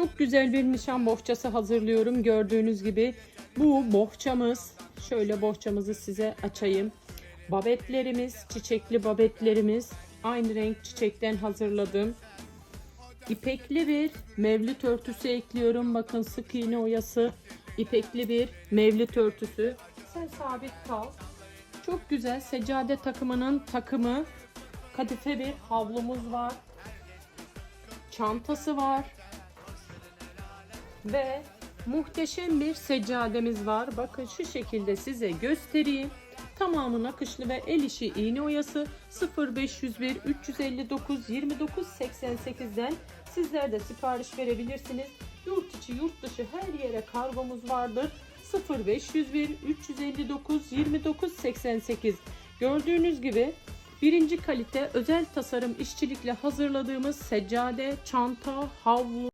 Çok güzel bir nişan bohçası hazırlıyorum. Gördüğünüz gibi bu bohçamız. Şöyle bohçamızı size açayım. Babetlerimiz, çiçekli babetlerimiz. Aynı renk çiçekten hazırladım. İpekli bir mevlüt örtüsü ekliyorum. Bakın sık iğne oyası. İpekli bir mevlüt örtüsü. Sen sabit kal. Çok güzel seccade takımının takımı. Kadife bir havlumuz var. Çantası var. Ve muhteşem bir seccademiz var. Bakın şu şekilde size göstereyim. Tamamı nakışlı ve el işi iğne oyası 0501 359 29 88'den sizler de sipariş verebilirsiniz. Yurt içi yurt dışı her yere kargomuz vardır. 0501 359 29 88 Gördüğünüz gibi birinci kalite özel tasarım işçilikle hazırladığımız seccade, çanta, havlu,